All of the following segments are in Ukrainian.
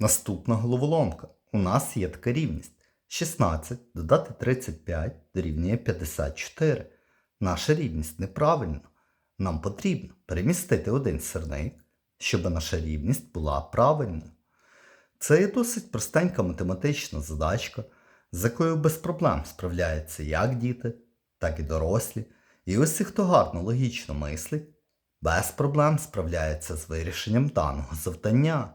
Наступна головоломка. У нас є така рівність. 16 додати 35 дорівнює 54. Наша рівність неправильна. Нам потрібно перемістити один сирник, щоб наша рівність була правильною. Це є досить простенька математична задачка, з якою без проблем справляються як діти, так і дорослі. І ось ті, хто гарно логічно мислить, без проблем справляється з вирішенням даного завдання.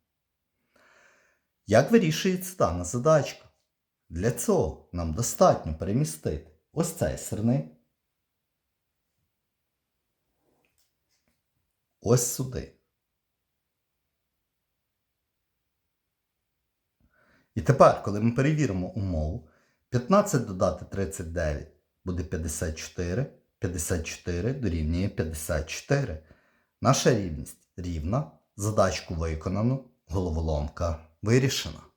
Як вирішується дана задачка? Для цього нам достатньо перемістити ось цей сирник. Ось сюди. І тепер, коли ми перевіримо умову, 15 додати 39 буде 54, 54 дорівнює 54. Наша рівність рівна, задачку виконано, головоломка вирішена.